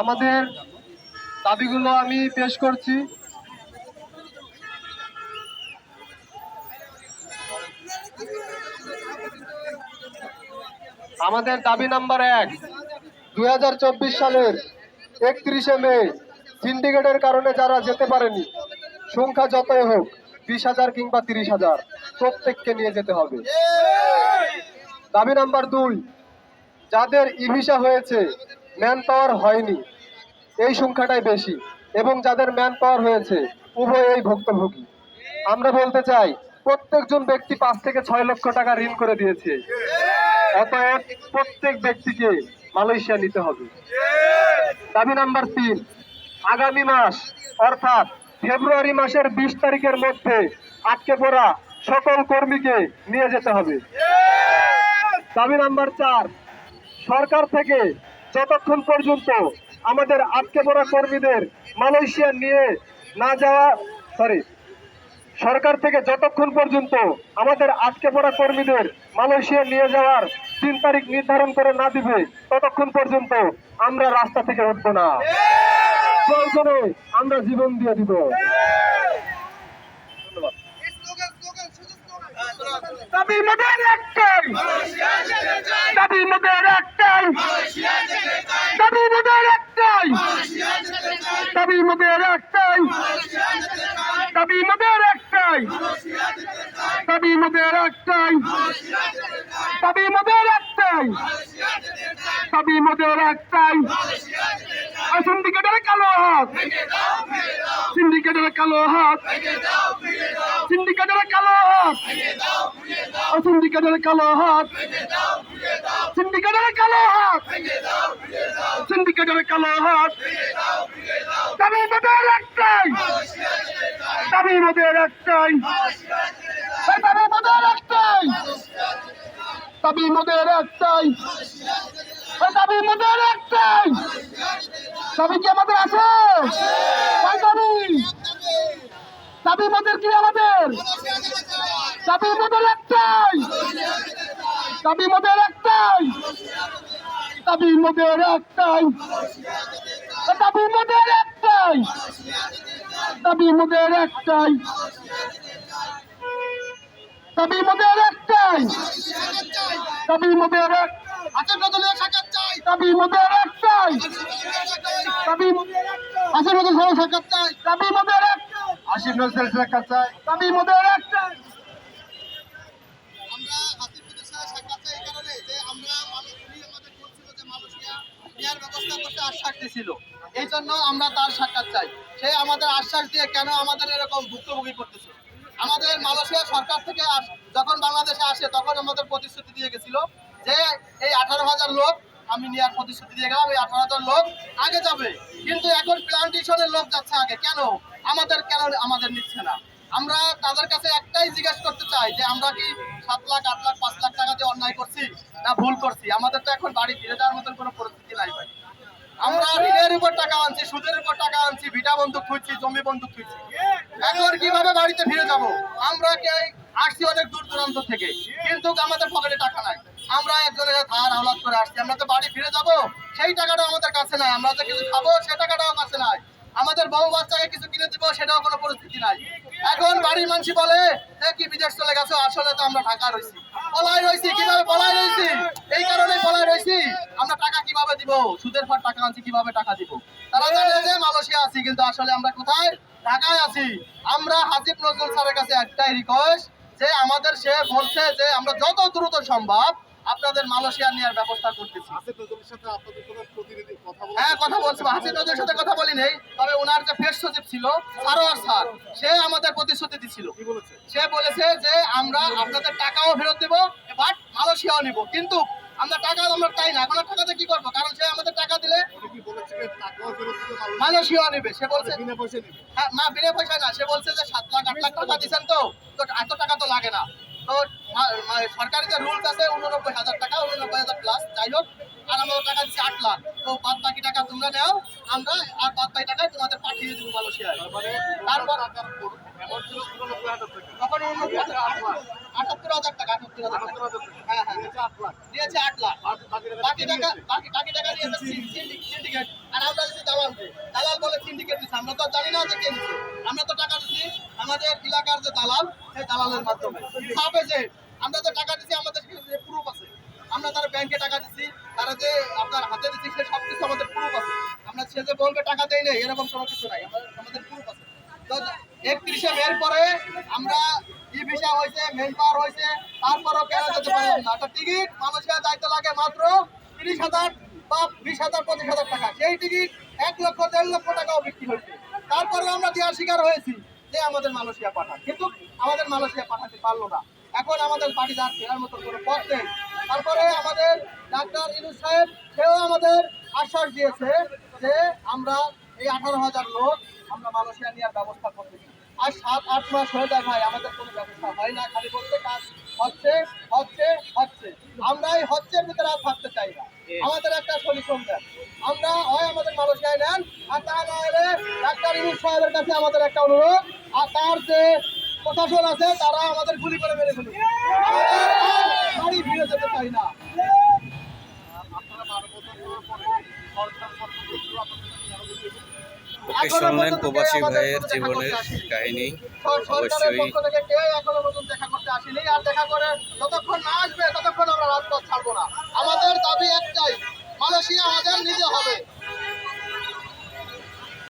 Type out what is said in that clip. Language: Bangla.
আমাদের দাবিগুলো আমি পেশ করছি। আমাদের দাবি নাম্বার এক, দুই সালের একত্রিশে মে, সিন্ডিকেটের কারণে যারা যেতে পারেনি, সংখ্যা যতই হোক, বিশ হাজার কিংবা তিরিশ হাজার, প্রত্যেককে নিয়ে যেতে হবে। দাবি নাম্বার দুই, যাদের ই ভিসা হয়েছে ম্যান পাওয়ার হয়নি। এই সংখ্যাটাই বেশি এবং যাদের ম্যান পাওয়ার হয়েছে, উভয়ই ভুক্তভোগী। আমরা বলতে চাই, প্রত্যেকজন ব্যক্তি পাঁচ থেকে ছয় লক্ষ টাকা ঋণ করে দিয়েছে। অতএব প্রত্যেক ব্যক্তিকে মালয়েশিয়া নিতে হবে। দাবি নাম্বার তিন, আগামী মাস, অর্থাৎ ফেব্রুয়ারি মাসের বিশ তারিখের মধ্যে আটকে পড়া সকল কর্মীকে নিয়ে যেতে হবে। দাবি নাম্বার চার, সরকার থেকে যতক্ষণ পর্যন্ত আমাদের আটকে পড়া কর্মীদের মালয়েশিয়া নিয়ে না যাওয়া সরি সরকার থেকে যতক্ষণ পর্যন্ত আমাদের আটকে পড়া কর্মীদের মালয়েশিয়া নিয়ে যাওয়ার তিন তারিখ নির্ধারণ করে না দিবে, ততক্ষণ পর্যন্ত আমরা রাস্তা থেকে উঠবো না। আমরা জীবন দিয়ে দিব। দাবি মোদের একটাই। দাবি মোদের একটাই। দাবি মোদের একটাই। দাবি মোদের একটাই। দাবি মোদের একটাই। দাবি মোদের একটাই। দাবি মোদের একটাই। দাবি মোদের একটাই। সিন্ডিকেটের কালো হাত। সিন্ডিকেটের কালো হাত। সিন্ডিকেটের কালো হাত। সিন্ডিকেটের কালো হাত। সিন্ডিকেটের কালো হাত। সিন্ডিকেটের কালো হাত। দাবি মোদের একটাই। দাবি মোদের একটাই। দাবি মোদের একটাই। দাবি মোদের একটাই। দাবি মোদের একটাই। দাবি কি আমাদের আছে? দাবি দাবি আমাদের কি আমাদের দাবি আমাদের একটাই দাবি মদের একটাই দাবি মদের একটাই দাবি মদের একটাই দাবি মদের একটাই দাবি মদের একটাই দাবি মদের এক হাতের বদলে সাকাত চাই দাবি আমাদের একটাই দাবি হাতের মির্জার সাথে সাক্ষাৎ চাই ব্যবস্থা করতে আশ্বাস দিয়েছিল এই জন্য আমরা তার সাক্ষাৎ চাই। সে আমাদের আশ্বাস দিয়ে কেন আমাদের এরকম ভুক্তভোগী করতেছে? আমাদের মালয়েশিয়া সরকার থেকে যখন বাংলাদেশে আসে, তখন আমাদের প্রতিশ্রুতি দিয়ে গেছিল যে এই আঠারো হাজার লোক আমি নেওয়ার প্রতিশ্রুতি দিয়ে গেলাম, এই আঠারো হাজার লোক আগে যাবে। কিন্তু এখন প্লান্টেশনের লোক যাচ্ছে আগে। কেন? আমাদের কেন আমাদের নিচ্ছে না? আমরা তাদের কাছে একটাই জিজ্ঞেস করতে চাই যে, আমরা কি সাত লাখ, আট লাখ, পাঁচ লাখ টাকা দিয়ে অন্যায় করছি না ভুল করছি? আমাদের তো এখন বাড়ি ফিরে যাওয়ার মতন কোনো পরিস্থিতি নাই ভাই। আমরা ঋণের উপর টাকা আনছি, সুদের উপর টাকা আনছি, ভিটা বন্ধু খুঁজছি জমি বন্ধু খুঁজছি এখন কীভাবে বাড়িতে ফিরে যাব? আমরা কে আসছি অনেক দূর দূরান্ত থেকে। কিন্তু আমাদের পকেটে টাকা নাই। আমরা একজনের ধার আওলাদ করে আসছি। আমরা তো বাড়ি ফিরে যাব, সেই টাকাটা আমাদের কাছে নাই। আমরা তো কিছু খাব, সে টাকাটাও কাছে নাই। আমাদের বউ বাচ্চাকে কিছু কিনে দিব, সেটাও কোনো পরিস্থিতি নাই। এখন বাড়ির মানুষ বলে কি বিদেশ চলে গেছো? আসলে তো আমরা ঢাকা রয়েছি পলাই রয়েছি কীভাবে পলাই রয়েছি এই কারণে পলাই রয়েছি আমরা টাকা কীভাবে দিব? সুদের পর টাকা আনছি, কীভাবে টাকা দিব? তারা জানে যে মালয়েশিয়া আছি, কিন্তু আসলে আমরা কোথায়? ঢাকায় আছি। আমরা হাসিব নজরুল স্যারের কাছে একটাই রিকোয়েস্ট যে আমাদের সে বলছে যে আমরা যত দ্রুত সম্ভব আপনাদের মালয়েশিয়া নেওয়ার ব্যবস্থা করতেছি। হ্যাঁ কথা বলছি হাসিব নজরুলের সাথে কথা বলি নেই তবে ওনার যে ফেস সচিব ছিল সারোয়ার স্যার সে আমাদের প্রতিশ্রুতি দিছিল। সে বলেছে যে আমরা আপনাদের টাকাও ফেরত দেবো বাট মালয়েশিয়াও নিব। কিন্তু আমরা টাকা আমরা চাই না এখন টাকাতে কি করব? কারণ সে মালয়েশিয়াও নেবে সে বলছে হ্যাঁ না বিনা পয়সা না সে বলছে যে সাত লাখ আট লাখ টাকা দিচ্ছেন তো তো এত টাকা তো লাগে না। তো সরকারি যে রুলস আছে উননব্বই হাজার টাকা উননব্বই হাজার প্লাস যাই হোক আর আমরা টাকা দিচ্ছি আট লাখ। তো বাদ বাকি টাকা তোমরা নেও আমরা আর বাদ বাকি টাকা তোমাদের পাঠিয়ে দেবো মালয়েশিয়ায়। তারপর তখন আটাত্তর হাজার টাকা আটাত্তর হাজার হ্যাঁ হ্যাঁ। দিয়েছে আট লাখ। বাকি টাকা বাকি বাকি টাকা দিয়েছে সিন্ডিকেট। আমাদের এলাকার যে দালাল, সেই দালালের মাধ্যমে। আমরা টাকা দিচ্ছি আমরা ব্যাংকে টাকা দিচ্ছি তারা যে আপনার হাতে সব কিছু আমাদের প্রুফ আছে। আমরা সে বলবে, টাকা দেয় নেই, এরকম কোনো কিছু নাই। আমাদের প্রুফ আছে। তো একত্রিশে মের পরে আমরা ই হয়েছে মেন পাওয়ার হয়েছে, তারপরও কেন যেতে পারলাম না। একটা টিকিট মানুষের দায়িত্ব লাগে মাত্র তিরিশ হাজার বা বিশ হাজার, পঁচিশ হাজার টাকা। সেই টিকিট এক লক্ষ, দেড় লক্ষ টাকাও বিক্রি হয়েছে। তারপরে আমরা দেওয়ার শিকার হয়েছি যে আমাদের মালয়েশিয়া পাঠান। কিন্তু আমাদের মালয়েশিয়া পাঠাতে পারল না। এখন আমাদের বাড়ি যাচ্ছে, এর মতো কোনো পথ নেই। তারপরে আমাদের ডাক্তার ইনুস সাহেব, সেও আমাদের আশ্বাস দিয়েছে যে আমরা এই আঠারো হাজার লোক আমরা মালয়েশিয়া নেওয়ার ব্যবস্থা করতেছি আর সাত, আট মাস হয়ে যায় ভাই, আমাদের কোনো ব্যবস্থা হয় না। খালি বলতে কাজ হচ্ছে হচ্ছে হচ্ছে। আমরা এই হচ্ছে ভিতরে আর থাকতে চাই না। আমাদের একটা সলিউশন দেন আমরা হয় আমাদের মালয়েশিয়ায় নেন, আর তা না হলে ডাক্তার ইউনুস সাহেবের কাছে আমাদের একটা অনুরোধ, আর তার যে প্রশাসন আছে, তারা আমাদের গুলি করে মেরে ফেলুন ওকে শুনলেন প্রবাসী ভাইয়ের জীবনের কাহিনী অবশ্যই পক্ষ থেকে কেউ এখনও পর্যন্ত দেখা করতে আসেনি। আর দেখা করে যতক্ষণ আসবে ততক্ষণ আমরা রাজপথ ছাড়বো না। আমাদের দাবি একটাই মালয়েশিয়া আমাদের নিজে হবে।